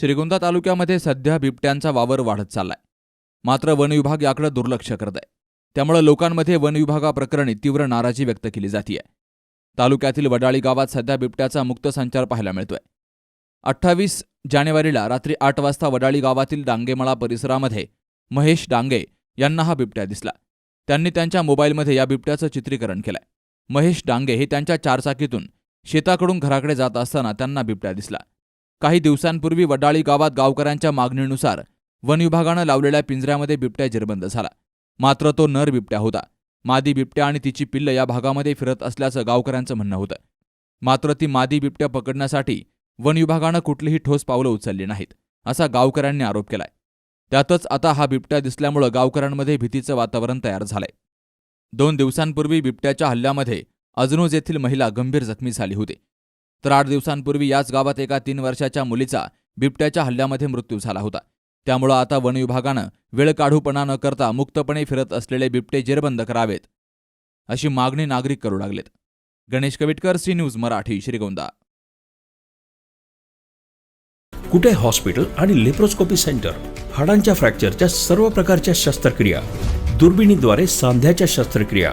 श्रीगोंदा तालुक्यामध्ये सध्या बिबट्यांचा वावर वाढत चाललाय. मात्र वन विभाग याकडे दुर्लक्ष करत आहे. त्यामुळे लोकांमध्ये वन विभागाप्रकरणी तीव्र नाराजी व्यक्त केली जातीये. तालुक्यातील वडाळी गावात सध्या बिबट्याचा मुक्त संचार पाहायला मिळतोय. अठ्ठावीस जानेवारीला रात्री आठ वाजता वडाळी गावातील डांगेमळा परिसरामध्ये महेश डांगे यांना हा बिबट्या दिसला. त्यांनी त्यांच्या मोबाईलमध्ये या बिबट्याचं चित्रीकरण केलंय. महेश डांगे हे त्यांच्या चारचाकीतून शेताकडून घराकडे जात असताना त्यांना बिबट्या दिसला. काही दिवसांपूर्वी वडाळी गावात गावकऱ्यांच्या मागणीनुसार वन विभागानं लावलेल्या पिंजऱ्यामध्ये बिबट्या जिरबंद झाला. मात्र तो नर बिबट्या होता. मादी बिबट्या आणि तिची पिल्लं या भागामध्ये फिरत असल्याचं गावकऱ्यांचं म्हणणं होतं. मात्र ती मादी बिबट्या पकडण्यासाठी वन विभागानं कुठलीही ठोस पावलं उचलली नाहीत असा गावकऱ्यांनी आरोप केलाय. त्यातच आता हा बिबट्या दिसल्यामुळं गावकऱ्यांमध्ये भीतीचं वातावरण तयार झालंय. दोन दिवसांपूर्वी बिबट्याच्या हल्ल्यामध्ये अजनोज येथील महिला गंभीर जखमी झाली होती. तर आठ दिवसांपूर्वी याच गावात एका तीन वर्षाच्या मुलीचा बिबट्याच्या हल्ल्यामध्ये मृत्यू झाला होता. त्यामुळं आता वन विभागानं वेळ काढूपणा न करता मुक्तपणे फिरत असलेले बिबटे जेरबंद करावेत अशी मागणी नागरिक करू लागलेत. Ganesh Kavitkar C news Marathi Shrigonda. Kute hospital आणि लेप्रोस्कोपी सेंटर? हाडांच्या फ्रॅक्चरच्या सर्व प्रकारच्या शस्त्रक्रिया दुर्बिणीद्वारे सांध्याच्या शस्त्रक्रिया